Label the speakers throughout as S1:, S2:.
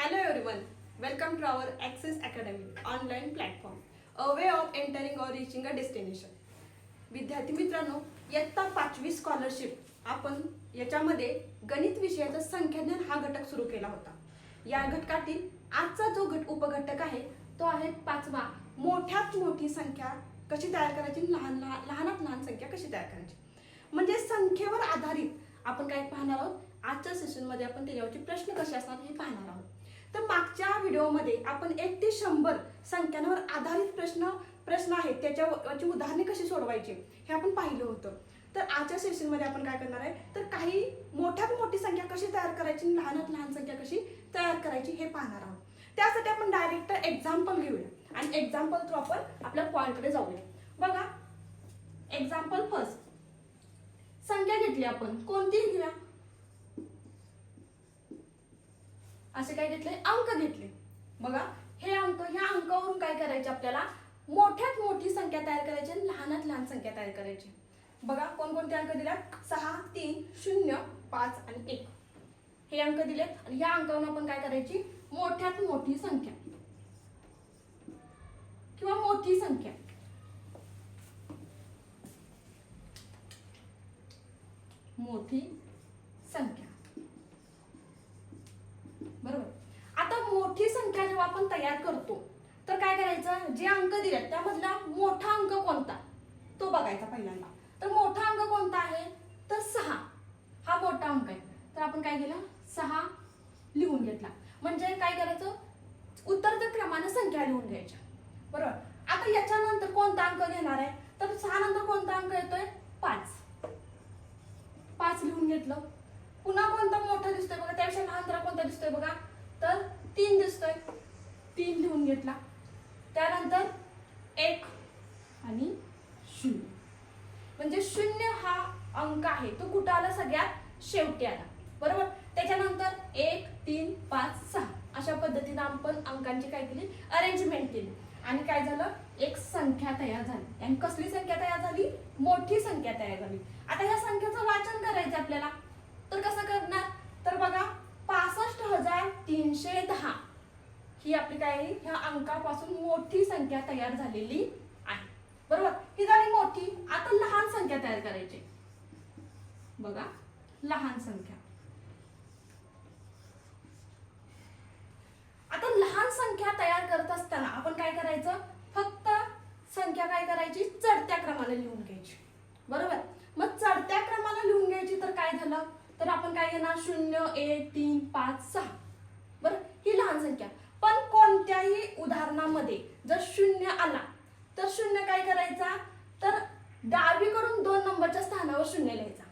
S1: Hello everyone, welcome to our Access Academy online platform, a way of entering or reaching a destination. विद्यार्थी मित्रांनो इयत्ता पाचवी scholarship आपण याच्यामध्ये गणित विषयाचा संख्याज्ञान हा घटक सुरू केला होता. या घटकातील आजचा जो घट उपघटक आहे तो आहे पाचवा. मोठ्यात मोठी संख्या कशी तयार करायची? लहान लहान लहानात लहान संख्या कशी तयार करायची? म्हणजे संख्येवर आधारित आपण काय पाहणार आहोत? आजच्या सेशनमध्ये आपण त्याच्यावरचे प्रश्न कसे असणार हे पाहणार आहोत. तर मागच्या व्हिडिओमध्ये आपण एक ते शंभर संख्यांवर आधारित प्रश्न प्रश्न आहेत त्याच्यावरची उदाहरणे कशी सोडवायची हे आपण पाहिलं होतं. तर आजच्या सेशनमध्ये आपण काय करणार आहे? तर काही मोठ्यात मोठी संख्या कशी तयार करायची आणि लहानात लहान संख्या कशी तयार करायची हे पाहणार आहोत. त्यासाठी आपण डायरेक्ट एक्झाम्पल घेऊया आणि एक्झाम्पल थ्रू आपण आपल्या पॉईंटकडे जाऊया. बघा एक्झाम्पल फर्स्ट संख्या घेतली आपण. कोणतीही घेऊया असे काय घेतले? अंक घेतले. बघा हे अंक ह्या अंकावरून काय करायचे आपल्याला? मोठ्यात मोठी संख्या तयार करायची आणि लहानात लहान संख्या तयार करायची. बघा कोणकोणते अंक दिला? सहा तीन शून्य पाच आणि एक. हे अंक दिलेत आणि या अंकावरून आपण काय करायची? मोठ्यात मोठी संख्या किंवा मोठी संख्या मोठी संख्या बरोबर आता मोठी संख्या जेव्हा आपण तयार करतो तर काय करायचं जे अंक दिलेत त्यामधला मोठा अंक कोणता तो बघायचा पहिल्यांदा तर मोठा अंक कोणता आहे तर सहा हा मोठा अंक आहे तर आपण काय केलं सहा लिहून घेतला म्हणजे काय करायचं उत्तरच्या क्रमाने संख्या लिहून घ्यायच्या बरोबर आता याच्यानंतर कोणता अंक घेणार आहे तर सहा नंतर कोणता अंक येतोय पाच पाच लिहून घेतलं पुन्हा कोणता मोठा दिसतोय बघा त्यापेक्षा लहान जरा कोणता दिसतोय बघा तर तीन दिसतोय तीन लिहून घेतला त्यानंतर एक आणि शून्य म्हणजे शून्य हा अंक आहे तो कुठं आला सगळ्यात शेवटी आला. बरोबर? त्याच्यानंतर एक तीन पाच सहा अशा पद्धतीनं आपण अंकांची काय केली अरेंजमेंट केली. आणि काय झालं? एक संख्या तयार झाली. आणि कसली संख्या तयार झाली? मोठी संख्या तयार झाली. आता या संख्येचं वाचन करायचं आपल्याला. तर कसं करणार? तर बघा पासष्ट हजार तीनशे दहा ही आपली काय आहे? ह्या अंकापासून मोठी संख्या तयार झालेली आहे. बरोबर? ही झाली मोठी. आता लहान संख्या तयार करायची. बघा. लहान संख्या. आता लहान संख्या तयार करत असताना आपण काय करायचं? फक्त संख्या काय करायची? चढत्या क्रमाला लिहून घ्यायची. बरोबर? मग चढत्या क्रमाला लिहून घ्यायची तर काय झालं? तर आपण काय घेणार? शून्य एक तीन पाच सहा. बरं? ही लहान संख्या. पण कोणत्याही उदाहरणामध्ये जर शून्य आला तर शून्य काय करायचा? तर डावीकडून दोन नंबरच्या स्थानावर शून्य लिहायचा.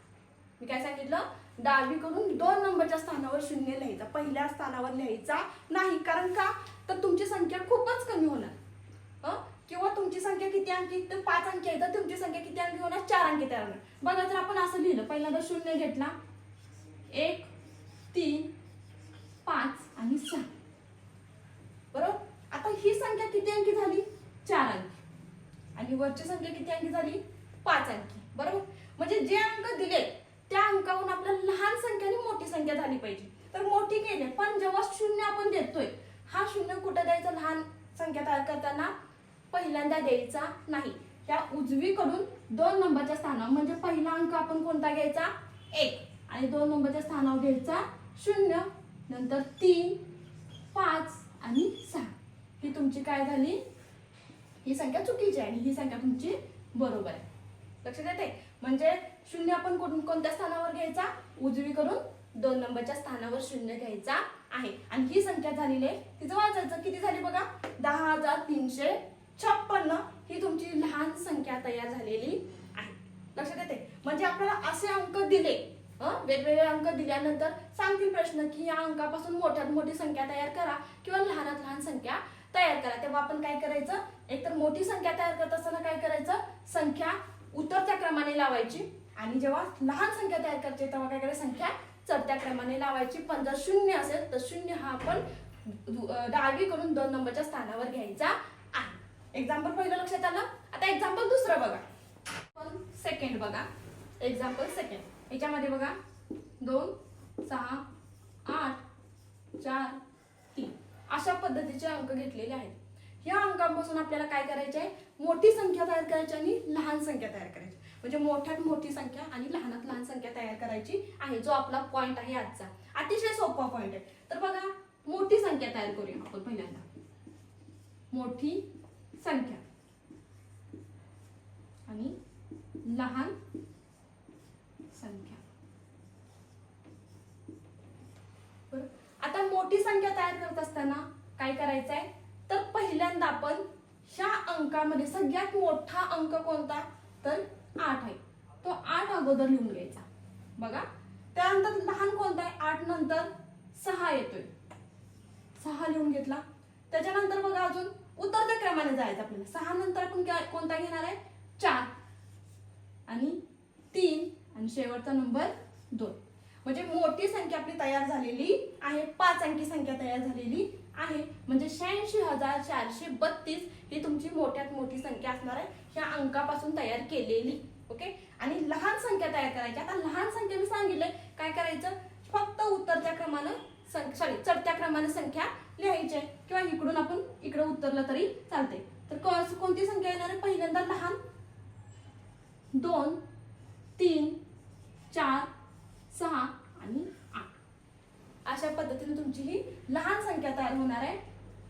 S1: मी काय सांगितलं? डावीकडून दोन नंबरच्या स्थानावर शून्य लिहायचा. पहिल्या स्थानावर लिहायचा नाही. कारण का? तर तुमची संख्या खूपच कमी होणार. किंवा तुमची संख्या किती अंकी? तर पाच अंकी आहे. तर तुमची संख्या किती अंकी होणार? चार अंकी तयार होणार. बघा जर आपण असं लिहिलं पहिल्यांदा शून्य घेतला. एक तीन पाच आणि सहा. बरोबर? आता ही संख्या किती अंकी झाली? चार अंकी. आणि वरची संख्या किती अंकी झाली? पाच अंकी. बरोबर? म्हणजे जे अंक दिले त्या अंकाहून आपल्याला लहान संख्या आणि मोठी संख्या झाली पाहिजे. तर मोठी केली पण जेव्हा शून्य आपण देतोय हा शून्य कुठं द्यायचा? लहान संख्या तयार करताना पहिल्यांदा द्यायचा नाही. त्या उजवीकडून दोन नंबरच्या स्थानावर म्हणजे पहिला अंक आपण कोणता घ्यायचा? एक. आणि दोन नंबरच्या स्थानावर घ्यायचा शून्य. नंतर तीन पाच आणि सहा. ही तुमची काय झाली? ही संख्या चुकीची आहे आणि ही संख्या तुमची बरोबर आहे. लक्षात येते म्हणजे शून्य आपण कोण कोणत्या स्थानावर घ्यायचा? उजवीकडून दोन नंबरच्या स्थानावर शून्य घ्यायचा आहे. आणि ही संख्या झालेली आहे. तिचं वाचायचं. किती झाली बघा? दहा हजार तीनशे छप्पन्न. ही तुमची लहान संख्या तयार झालेली आहे. लक्षात येते? म्हणजे आपल्याला असे अंक दिले. वेगवेगळे अंक दिल्यानंतर सांगतील प्रश्न की या अंकापासून मोठ्यात मोठी संख्या तयार करा किंवा लहानात लहान संख्या तयार करा. तेव्हा आपण काय करायचं? एकतर मोठी संख्या तयार करत असताना काय करायचं? संख्या उतरत्या क्रमाने लावायची. आणि जेव्हा लहान संख्या तयार करायची तेव्हा काय करायचं? संख्या चढत्या क्रमाने लावायची. पण जर शून्य असेल तर शून्य हा आपण डावीकडून दोन नंबरच्या स्थानावर घ्यायचा आहे. एक्झाम्पल पहिलं लक्षात आलं? आता एक्झाम्पल दुसरं बघा. पण सेकंड बघा. एक्झाम्पल सेकंड याच्यामध्ये बघा. दोन सहा आठ चार तीन. अशा पद्धतीचे अंक घेतलेले आहेत. ह्या अंकांपासून आपल्याला काय करायचे आहे मोठी संख्या तयार करायची आणि लहान संख्या तयार करायची. म्हणजे मोठ्यात मोठी संख्या आणि लहानात लहान संख्या तयार करायची आहे जो आपला पॉइंट आहे आजचा. अतिशय सोपा पॉइंट आहे. तर बघा मोठी संख्या तयार करूया आपण पहिल्यांदा. मोठी संख्या. आणि लहान संख्या. आता मोठी संख्या तयार करत असताना काय करायचं आहे तर पहिल्यांदा आपण ह्या अंकामध्ये सगळ्यात मोठा अंक कोणता? तर आठ आहे. तो आठ अगोदर लिहून घ्यायचा. बघा. त्यानंतर लहान कोणता आहे? आठ नंतर सहा येतोय. सहा लिहून घेतला. त्याच्यानंतर बघा अजून उतरत्या क्रमाने जायचं आपल्याला. सहा नंतर आपण कोणता घेणार आहे? चार. आणि तीन. आणि शेवटचा नंबर दोन. म्हणजे मोठी संख्या आपली तयार झालेली आहे. पाच अंकी संख्या तयार झालेली आहे. म्हणजे शहाऐंशी हजार चारशे बत्तीस ही तुमची संख्या असणार आहे ह्या अंकापासून तयार केलेली ओके आणि लहान संख्या तयार करायची. आता लहान संख्या मी सांगितलंय काय करायचं? फक्त उत्तरच्या क्रमानं सॉरी चढत्या क्रमाने संख्या लिहायची आहे. किंवा इकडून आपण इकडे उतरलं तरी चालते तर कोणती संख्या येणार आहे? पहिल्यांदा लहान. दोन तीन चार सहा आणि आठ. अशा पद्धतीने तुमची ही लहान संख्या तयार होणार आहे.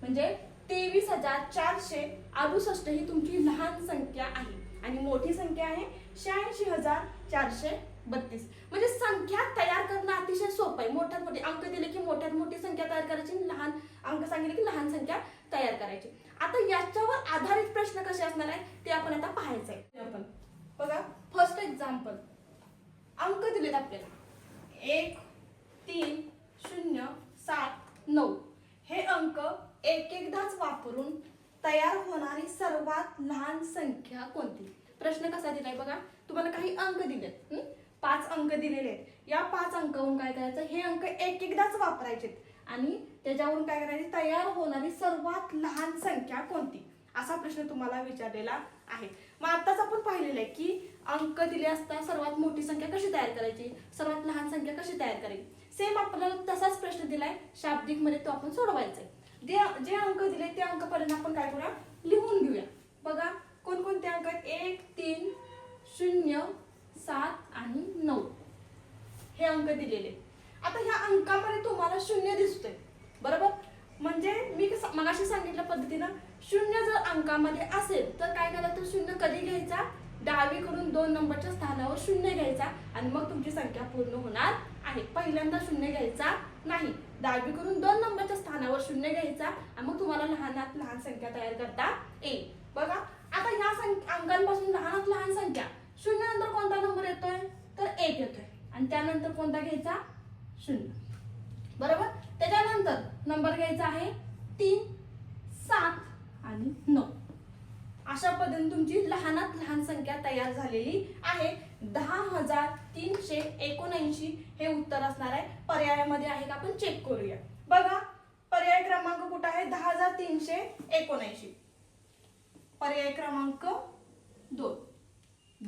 S1: म्हणजे तेवीस हजार चारशे अडुसष्ट ही तुमची लहान संख्या आहे. आणि मोठी संख्या आहे शहाऐंशी हजार चारशे बत्तीस. म्हणजे संख्या तयार करणं अतिशय सोपं आहे. मोठ्यात मोठी अंक दिले की मोठ्यात मोठी संख्या तयार करायची आणि लहान अंक सांगितले की लहान संख्या तयार करायची. आता याच्यावर आधारित प्रश्न कसे असणार आहे ते आपण आता पाहायचं आहे. आपण बघा फर्स्ट एक्झाम्पल अंक दिलेत आपल्याला. एक तीन शून्य सात नऊ. हे अंक एक एकदाच वापरून तयार होणारी सर्वात लहान संख्या कोणती? प्रश्न कसा दिलाय बघा. तुम्हाला काही अंक दिलेत पाच अंक दिलेले आहेत. या पाच अंकावरून काय करायचं? हे अंक एक एकदाच वापरायचे आणि त्याच्यावरून काय करायचे? तयार होणारी सर्वात लहान संख्या कोणती? असा प्रश्न तुम्हाला विचारलेला आहे. मग आताच आपण पाहिलेलं आहे की अंक दिले असता सर्वात मोठी संख्या कशी तयार करायची? सर्वात लहान संख्या कशी तयार करायची? सेम आपल्याला तसाच प्रश्न दिलाय. शाब्दिकमध्ये तो आपण सोडवायचा आहे जे जे अंक दिले ते अंकपर्यंत आपण काय करूया? लिहून घेऊया. बघा कोणकोणते अंक आहेत? एक तीन शून्य सात आणि नऊ. हे अंक दिलेले. आता ह्या अंकामध्ये तुम्हाला शून्य दिसतोय. बरोबर? म्हणजे मी मगाशी सांगितल्या पद्धतीनं शून्य जर अंकामध्ये असेल तर काय करायचं? शून्य कधी घ्यायचा? डावीकडून दोन नंबरच्या स्थानावर शून्य घ्यायचा आणि मग तुमची संख्या पूर्ण होणार आहे. पहिल्यांदा शून्य घ्यायचा. नाही. दहावी करून दोन नंबरच्या स्थानावर शून्य घ्यायचा आणि मग तुम्हाला लहानात लहान संख्या तयार करता येईल. बघा आता ह्या संख्या अंकांपासून लहानात लहान संख्या. शून्य नंतर कोणता नंबर येतोय? तर एक येतोय. आणि त्यानंतर कोणता घ्यायचा? शून्य. बरोबर? त्याच्यानंतर नंबर घ्यायचा आहे तीन सात आणि नऊ. अशा पद्धतीने तुमची लहानात लहान संख्या तयार झालेली आहे. दहा हजार तीनशे एकोणऐंशी हे उत्तर असणार आहे. पर्यायामध्ये आहे का? आपण चेक करूया. बघा पर्याय क्रमांक कुठं आहे? दहा हजार तीनशे एकोणऐंशी. पर्याय क्रमांक दोन.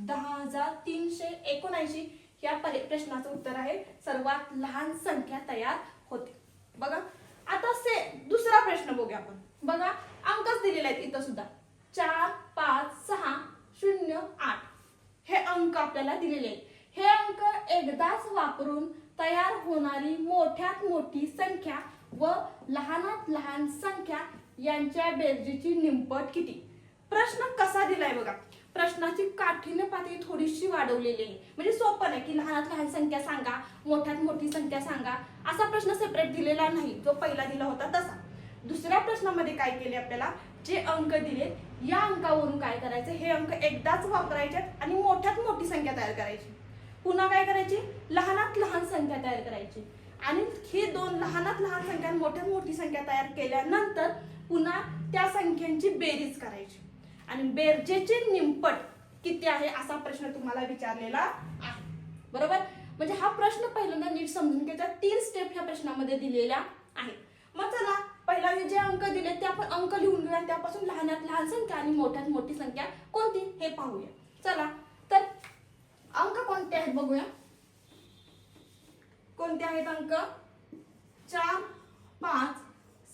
S1: दहा हजार तीनशे एकोणऐंशी या परि- प्रश्नाचं उत्तर आहे. सर्वात लहान संख्या तयार होते. बघा आता से दुसरा प्रश्न बघूया आपण. बघा अंकच दिलेले आहेत इथं सुद्धा. चार पाच सहा शून्य आठ. हे अंक आपल्याला दिलेले. हे अंक एकदाच वापरून तयार होणारी मोठ्यात मोठी संख्या व लहानात लहान संख्या यांच्या बेरजेची निंपट किती? प्रश्न कसा दिलाय बघा. प्रश्नाची काठीण्य पातळी थोडीशी वाढवलेली आहे. म्हणजे सोपं नाही की लहानात लहान संख्या सांगा मोठ्यात मोठी संख्या सांगा. असा प्रश्न सेपरेट दिलेला नाही. जो पहिला दिला होता तसा. दुसऱ्या प्रश्नामध्ये काय केले आपल्याला? जे अंक दिले या अंकावरून काय करायचं? हे अंक एकदाच वापरायचे आणि मोठ्यात मोठी संख्या तयार करायची. पुन्हा काय करायची? लहानात लहान संख्या तयार करायची. आणि हे दोन लहानात लहान संख्या मोठ्यात मोठी संख्या तयार केल्यानंतर पुन्हा त्या संख्यांची बेरीज करायची. आणि बेरजेचे निंपट किती आहे असा प्रश्न तुम्हाला विचारलेला आहे. बरोबर? म्हणजे हा प्रश्न पहिल्यांदा नीट समजून घ्यायचा. तीन स्टेप ह्या प्रश्नामध्ये दिलेल्या आहेत. मग चला पहिला जे अंक दिले ते आपण अंक लिहून घेऊया. त्यापासून लहानात लहान संख्या आणि मोठ्यात मोठी संख्या कोणती हे पाहूया. चला तर अंक कोणते आहेत बघूया. कोणते आहेत अंक? चार पाच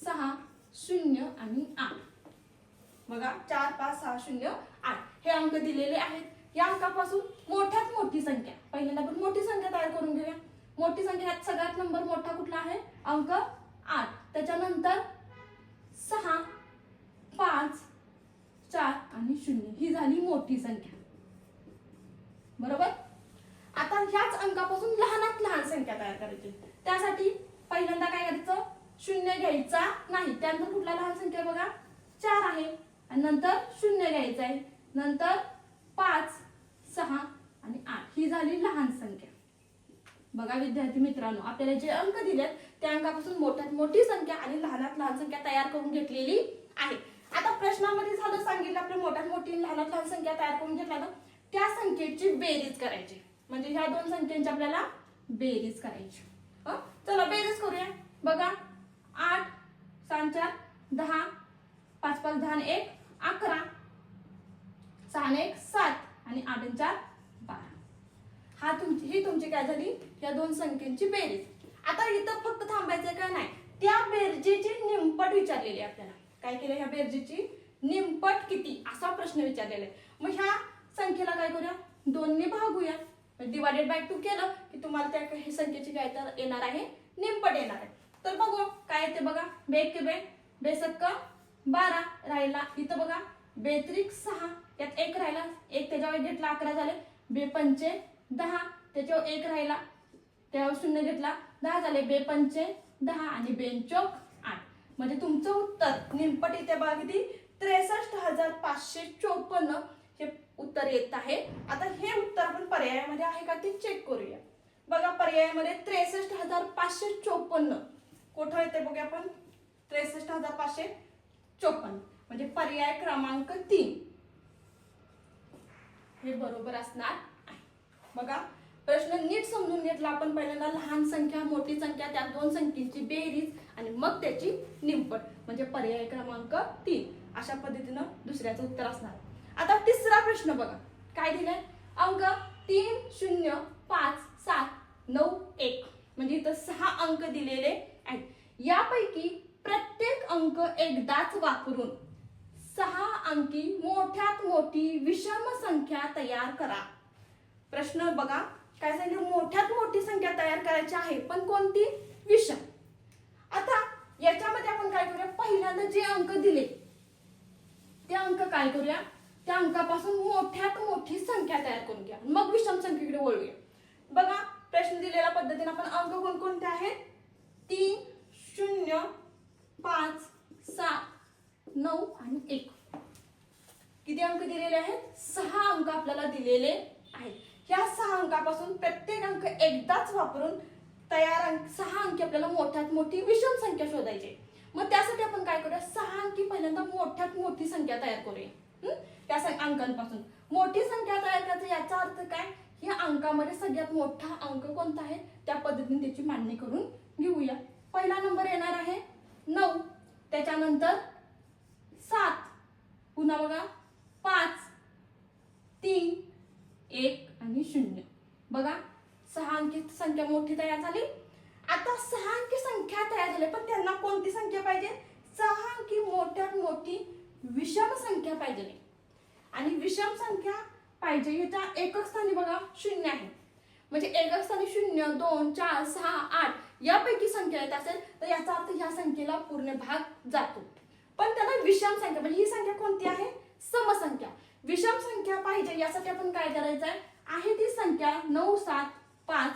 S1: सहा शून्य आणि आठ. बघा चार पाच सहा शून्य आठ. हे अंक दिलेले आहेत. या अंकापासून मोठ्यात मोठी संख्या. पहिल्यांदा आपण मोठी संख्या तयार करून घेऊया. मोठी संख्या यात सगळ्यात नंबर मोठा कुठला आहे? अंक आठ. त्याच्यानंतर सहा पाच चार आणि शून्य. ही झाली मोठी संख्या. बरोबर? आता ह्याच अंकापासून लहानात लहान संख्या तयार करायची. त्यासाठी पहिल्यांदा काय करायचं? शून्य घ्यायचा नाही. त्यानंतर कुठला लहान संख्या बघा? चार आहे. आणि नंतर शून्य घ्यायचं आहे. नंतर पाच सहा आणि आठ. ही झाली लहान संख्या. बघा विद्यार्थी मित्रांनो आपल्याला जे अंक दिलेत त्या अंकापासून मोठ्यात मोठी संख्या आणि लहानात लहान संख्या तयार करून घेतलेली आहे. आता प्रश्नामध्ये झालं सांगितलं आपल्या मोठ्यात मोठी लहानात लहान संख्या तयार करून घेतल्या त्या संख्येची बेरीज करायची. म्हणजे ह्या दोन संख्यांची आपल्याला बेरीज करायची. चला बेरीज करूया. बघा आठ सहा चार दहा पाच पाच दहा एक अकरा सहा एक सात आणि आठ चार बारा. हा तुमची ही तुमची काय झाली? या दोन संख्येची बेरीज. आता इथं फक्त थांबायचं का नाही? त्या बेरजेची निमपट विचारलेली आहे आपल्याला. काय केलं ह्या बेरजेची? निमपट किती? असा प्रश्न विचारलेला आहे मग ह्या संख्येला काय करूया? दोनने भागूया. डिवायडेड बाय टू केलं की तुम्हाला त्या संख्येची काय तर येणार आहे? निमपट येणार आहे. तर बघू काय येते बघा? बेक के बे बेसक्क बारा राहिला इथं बघा. बेत्रिक सहा. यात एक राहिला. एक त्याच्यावर घेतला अकरा झाले. बे पंचे दहा. त्याच्यावर एक राहिला. त्यावर शून्य घेतला दहा झाले बे पंचे दहा आणि बेंचोक आठ. म्हणजे तुमचं उत्तर निमपट इथे बघा किती? त्रेसष्ट हजार पाचशे चोपन्न हे उत्तर येत आहे. आता हे उत्तर आपण पर्यायामध्ये आहे का ते चेक करूया. बघा पर्यायामध्ये त्रेसष्ट हजार पाचशे चोपन्न. कुठं येते बघूया आपण? त्रेसष्ट हजार पाचशे चोपन्न. म्हणजे पर्याय क्रमांक तीन. हे बरोबर असणार आहे. बघा. प्रश्न नीट समजून घेतला आपण पहिल्यांदा. लहान संख्या मोठी संख्या त्या दोन संख्येची बेरीज आणि मग त्याची निंपट म्हणजे पर्याय क्रमांक तीन. अशा पद्धतीनं दुसऱ्याचं उत्तर असणार. आता तिसरा प्रश्न बघा. काय दिलाय? अंक तीन शून्य पाच सात नऊ एक. म्हणजे इथं सहा अंक दिलेले आहेत. यापैकी प्रत्येक अंक एकदाच वापरून सहा अंकी मोठ्यात मोठी विषम संख्या तयार करा. प्रश्न बघा. काय झाली मोठ्यात मोठी संख्या तयार करायची आहे पण कोणती? विषम. आता याच्यामध्ये आपण काय करूया? पहिल्यांदा जे अंक दिले ते अंक काय करूया? त्या अंकापासून मोठ्यात मोठी संख्या तयार करून घ्या. मग विषम संख्येकडे वळूया. बघा प्रश्न दिलेल्या पद्धतीने आपण अंक कोणकोणते आहेत? तीन शून्य पाच सात नऊ आणि एक. किती अंक दिलेले आहेत? सहा अंक आपल्याला दिलेले आहेत. ह्या सहा अंकापासून प्रत्येक अंक एकदाच वापरून तयार अंक सहा अंकी आपल्याला मोठ्यात मोठी विषम संख्या शोधायची. आहे. मग त्यासाठी आपण काय करूया? सहा अंकी पहिल्यांदा मोठ्यात मोठी संख्या तयार करूया. त्या सं- अंकांपासून. मोठी संख्या तयार करायचं याचा अर्थ काय? या अंकामध्ये सगळ्यात मोठा अंक कोणता आहे? त्या पद्धतीने त्याची मांडणी करून घेऊया. पहिला नंबर येणार आहे नऊ. त्याच्यानंतर सात. पुन्हा बघा. पाच तीन एक आणि शून्य. बघा सहा अंकी संख्या मोठी तयार झाली. आता सहा अंकी संख्या तयार झाली पण त्यांना कोणती संख्या पाहिजे? सहा अंकी मोठ्यात मोठी विषम संख्या पाहिजे. आणि विषम संख्या पाहिजे. ह्याच्या एकक स्थानी बघा शून्य आहे. म्हणजे एकक स्थानी शून्य दोन चार सहा आठ यापैकी संख्या येत असेल तर याचा अर्थ ह्या संख्येला पूर्ण भाग जातो. पण त्याला विषम संख्या म्हणजे ही संख्या कोणती आहे? समसंख्या. विषम संख्या पाहिजे यासाठी आपण काय करायचं आहे आहे ती संख्या नऊ सात पाच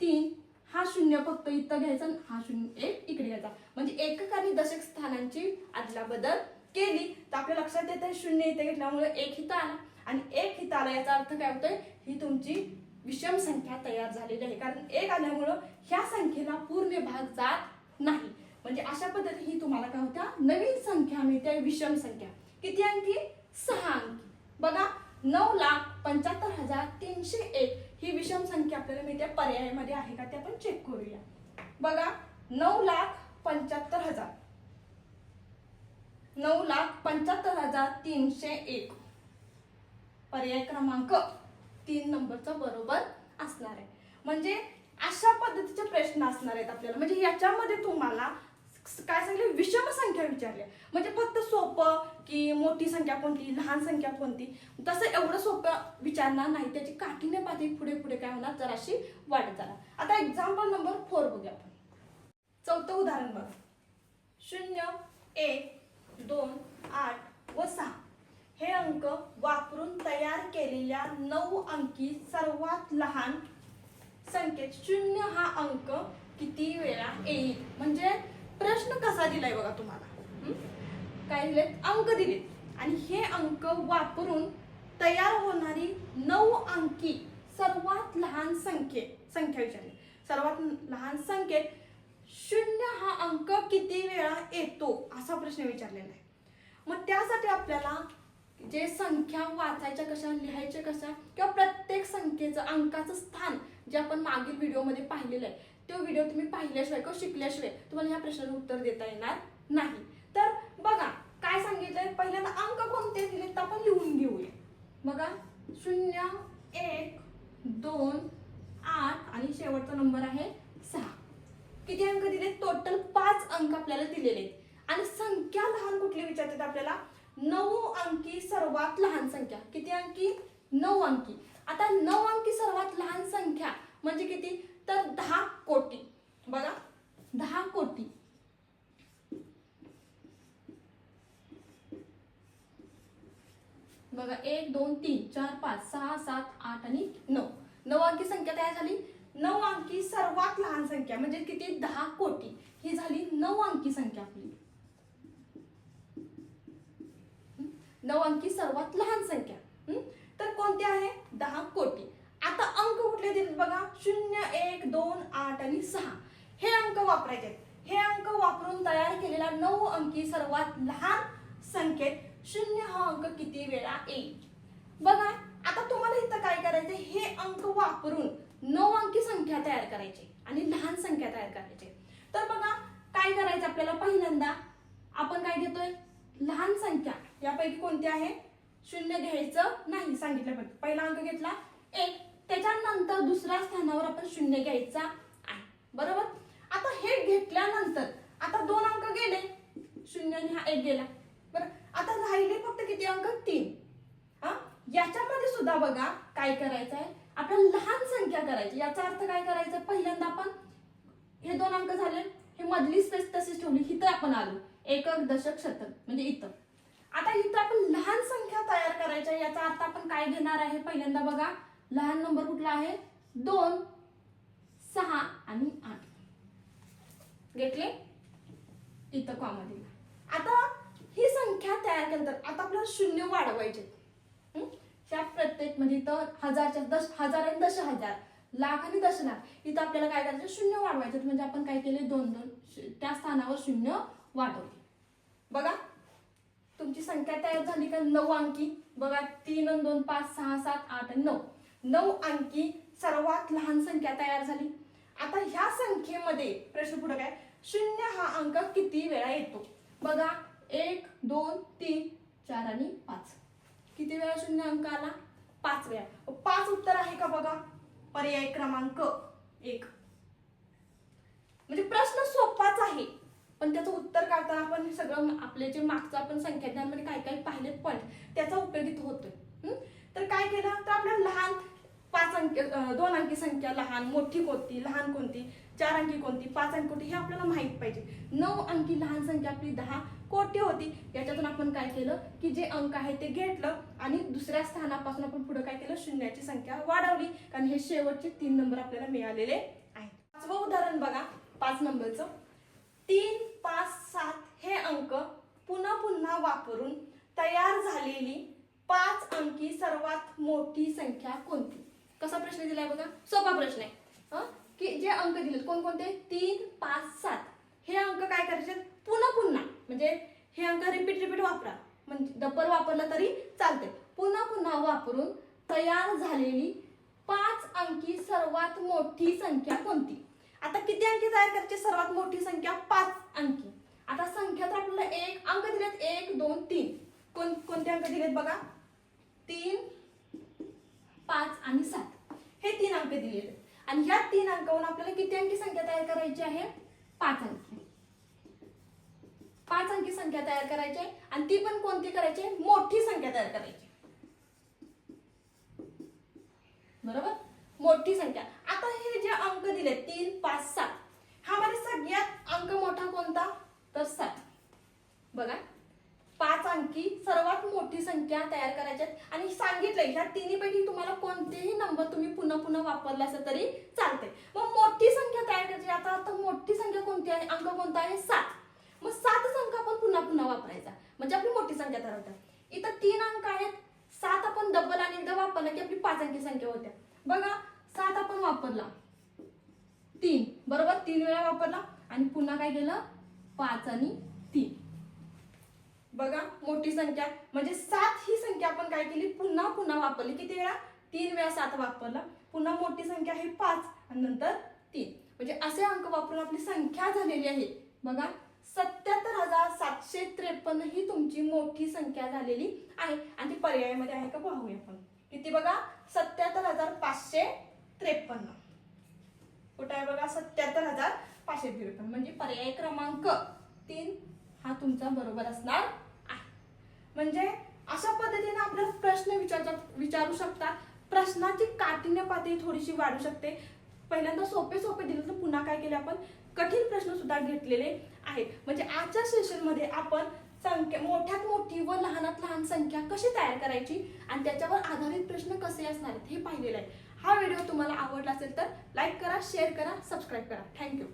S1: तीन हा शून्य फक्त इथं घ्यायचा आणि हा शून्य एक इकडे घ्यायचा. म्हणजे एकक आणि दशक स्थानांची आदला बदल केली. तर आपल्या लक्षात येते शून्य इथे घेतल्यामुळे एक हिता आला. आणि एक हिता आला याचा अर्थ काय होतोय? ही तुमची विषम संख्या तयार झालेली आहे. कारण एक आल्यामुळं ह्या संख्येला पूर्ण भाग जात नाही. म्हणजे अशा पद्धतीने ही तुम्हाला काय होत्या? नवीन संख्या मिळते विषम संख्या. किती अंकी? सहा अंकी. बघा नऊ लाख पंच्याहत्तर हजार तीनशे एक ही विषम संख्या आपल्याला मिळते. पर्यायामध्ये आहे का ते आपण चेक करूया. बघा नऊ लाख पंच्याहत्तर हजार. नऊ लाख पंच्याहत्तर हजार तीनशे एक. पर्याय क्रमांक तीन नंबरचा बरोबर असणार आहे. म्हणजे अशा पद्धतीचे प्रश्न असणार आहेत आपल्याला. म्हणजे याच्यामध्ये तुम्हाला काय सांगितलं? विषम संख्या विचारल्या म्हणजे फक्त सोपं की मोठी संख्या कोणती लहान संख्या कोणती? तसं एवढं सोपं विचारणार नाही. त्याची काठीने पातळी पुढे पुढे काय होणार? जराशी वाढत जाणार. आता एक्झाम्पल नंबर फोर बघूया आपण. चौथं उदाहरण बघा. शून्य एक दोन आठ व सहा. हे अंक वापरून तयार केलेल्या नऊ अंकी सर्वात लहान संख्येत. शून्य हा अंक किती वेळा येईल? म्हणजे प्रश्न कसा दिलाय बघा तुम्हाला? काय दिले अंक दिले आणि हे अंक वापरून तयार होणारी नऊ अंकी सर्वात लहान संख्ये संख्या विचारली. सर्वात लहान संख्येत शून्य हा अंक किती वेळा येतो असा प्रश्न विचारलेला आहे. मग त्यासाठी आपल्याला जे संख्या वाचायच्या कशा लिहायच्या कशा किंवा प्रत्येक संख्येचं अंकाचं स्थान जे आपण मागील व्हिडिओमध्ये पाहिलेलं आहे तो व्हिडिओ तुम्ही पाहिल्याशिवाय किंवा शिकल्याशिवाय तुम्हाला ह्या प्रश्नाचं उत्तर देता येणार नाही. तर बघा काय सांगितलंय? पहिल्यांदा अंक कोणते दिले तर आपण लिहून घेऊया. बघा शून्य एक दोन आठ आणि शेवटचा नंबर आहे सहा. किती अंक दिले टोटल पाच अंक आपल्याला दिलेले आहेत. आणि संख्या लहान कुठली विचारतात आपल्याला? नऊ अंकी सर्वात लहान संख्या. किती अंकी? नऊ अंकी. आता नऊ अंकी सर्वात लहान संख्या म्हणजे किती? तर दहा कोटी. बघा दहा कोटी. बघा एक दोन तीन चार पाच सहा सात आठ आणि नऊ. नऊ अंकी संख्या तयार झाली. नऊ अंकी सर्वात लहान संख्या म्हणजे किती? दहा कोटी. ही झाली नऊ अंकी संख्या आपली. नऊ अंकी सर्वात लहान संख्या. तर कोणती आहे? दहा कोटी. आता अंक कुठले दिलेत बघा. शून्य एक दोन आठ आणि सहा. हे अंक वापरायचे हे अंक वापरून तयार केलेला नऊ अंकी सर्वात लहान संख्येत शून्य हा अंक किती वेळा येईल? बघा आता तुम्हाला इथं काय करायचं हे अंक वापरून नऊ अंकी संख्या तयार करायची आणि लहान संख्या तयार करायची. तर बघा काय करायचं आपल्याला पहिल्यांदा? आपण काय घेतोय? लहान संख्या. यापैकी कोणती आहे? शून्य घ्यायचं नाही सांगितलं पण पहिला अंक घेतला एक. त्याच्यानंतर दुसऱ्या स्थानावर आपण शून्य घ्यायचा आहे. बरोबर? आता हे घेतल्यानंतर आता दोन अंक गेले. शून्य आणि हा एक गेला. बरं? आता राहिले फक्त किती अंक? तीन. हा? याच्यामध्ये सुद्धा बघा काय करायचं आहे. आपल्याला लहान संख्या करायची. याचा अर्थ काय करायचं? पहिल्यांदा आपण हे दोन अंक झाले. हे मधली स्पेस तशीच ठेवली. इथं आपण आलो. एकक दशक शतक. म्हणजे इथं. आता इथं आपण लहान संख्या तयार करायच्या. याचा अर्थ आपण काय घेणार आहे? पहिल्यांदा बघा. लहान नंबर कुठला आहे? दोन सहा आणि आठ. घेतले? इथं कॉमा दिला आता ही संख्या तयार केल्यानंतर आता आपल्याला शून्य वाढवायचे त्या प्रत्येक म्हणजे इथं हजारच्या दश हजार आणि दश हजार लाख आणि दश लाख इथं आपल्याला काय करायचं? शून्य वाढवायचे म्हणजे आपण काय केले? दोन दोन त्या स्थानावर शून्य वाढवले. बघा तुमची संख्या तयार झाली का? नऊ अंकी. बघा तीन दोन पाच सहा सात आठ आणि नऊ. नऊ अंकी सर्वात लहान संख्या तयार झाली. आता ह्या संख्येमध्ये प्रश्न पुढे काय? शून्य हा अंक किती वेळा येतो? बघा एक दोन तीन चार आणि पाच. किती वेळा शून्य अंक आला? पाच वेळा. पाच उत्तर आहे का बघा? पर्याय क्रमांक एक. म्हणजे प्रश्न सोपाच आहे. पण त्याचं उत्तर काढताना आपण सगळं आपले जे मागचं आपण संख्याज्ञानमध्ये काय काय पाहिलेत पॉईंट त्याचा उपयोगित होतोय. तर काय केलं? तर आपल्या लहान पाच अंक दोन अंकी संख्या लहान मोठी कोणती लहान कोणती चार अंकी कोणती पाच अंकी कोणती हे आपल्याला माहीत पाहिजे. नऊ अंकी लहान संख्या आपली दहा कोटी होती. याच्यातून आपण काय केलं की जे अंक आहे ते घेतलं आणि दुसऱ्या स्थानापासून आपण पुढे काय केलं? शून्याची संख्या वाढवली. कारण हे शेवटचे तीन नंबर आपल्याला मिळालेले आहेत. पाचवं उदाहरण बघा. पाच नंबरचं. तीन पाच सात हे अंक पुन्हा पुन्हा वापरून तयार झालेली पाच अंकी सर्वात मोठी संख्या कोणती? कसा प्रश्न दिलाय बघा? सोपा प्रश्न आहे. की जे अंक दिले कोणकोणते? तीन पाच सात. हे अंक काय करायचे पुन्हा पुन्हा. म्हणजे हे अंक रिपीट रिपीट वापरा. म्हणजे डब्बल वापरलं तरी चालते पुन्हा पुन्हा वापरून तयार झालेली पाच अंकी सर्वात मोठी संख्या कोणती? आता किती अंकी तयार करायची? सर्वात मोठी संख्या पाच अंकी. आता संख्या तर आपल्याला एक अंक दिलेत एक दोन तीन. कोण कोणते अंक दिलेत बघा? तीन पाच आणि सात. हे तीन अंक दिलेले आहेत. आणि ह्या तीन अंकावरून आपल्याला किती अंकी संख्या तयार करायची आहे? पाच अंकी. पाच अंकी संख्या तयार करायची आहे आणि ती पण कोणती करायची आहे? मोठी संख्या तयार करायची बरोबर? मोठी संख्या. आता हे जे अंक दिले तीन पाच सात हा माझा सगळ्यात अंक मोठा कोणता? तर सात. बघा. पाच अंकी सर्वात मोठी संख्या तयार करायच्या आहेत. आणि सांगितलंय ह्या तिन्ही पैकी तुम्हाला कोणतेही नंबर तुम्ही पुन्हा पुन्हा वापरला असेल तरी चालते मग मोठी संख्या तयार करायची. आता आता मोठी संख्या कोणती आहे? अंक कोणता आहे? सात. मग सातच अंक आपण पुन्हा पुन्हा वापरायचा. म्हणजे आपली मोठी संख्या तयार होतात इथं तीन अंक आहेत. सात आपण डबल आणि एकदा वापरला की आपली पाच अंकी संख्या होत्या. बघा सात आपण वापरला. तीन. बरोबर? तीन वेळा वापरला. आणि पुन्हा काय केलं? पाच आणि तीन. बघा मोठी संख्या. म्हणजे सात ही संख्या आपण काय केली? पुन्हा पुन्हा वापरली. किती वेळा? तीन वेळा सात वापरला. पुन्हा मोठी संख्या आहे पाच आणि नंतर तीन. म्हणजे असे अंक वापरून आपली संख्या झालेली आहे. बघा सत्याहत्तर हजार सातशे त्रेपन्न ही तुमची मोठी संख्या झालेली आहे. आणि ती पर्यायामध्ये आहे का? पाहूया आपण. किती बघा? सत्याहत्तर हजार पाचशे त्रेपन्न. कुठं आहे बघा? सत्याहत्तर हजार पाचशे त्रेपन्न. म्हणजे पर्याय क्रमांक तीन हा तुमचा बरोबर असणार म्हणजे अशा पद्धतीने आपल्याला प्रश्न विचार विचारू शकतात प्रश्नाची काठिण्य पातळी थोडीशी वाढू शकते. पहिल्यांदा सोपे सोपे दिले तर पुन्हा काय केले आपण? कठीण प्रश्न सुद्धा घेतलेले आहेत. म्हणजे आजच्या सेशनमध्ये आपण संख्या मोठ्यात मोठी व लहानात लहान संख्या कशी तयार करायची आणि त्याच्यावर आधारित प्रश्न कसे असणार आहेत हे पाहिलेलं आहे. हा व्हिडिओ तुम्हाला आवडला असेल तर लाईक करा शेअर करा सबस्क्राईब करा. थँक्यू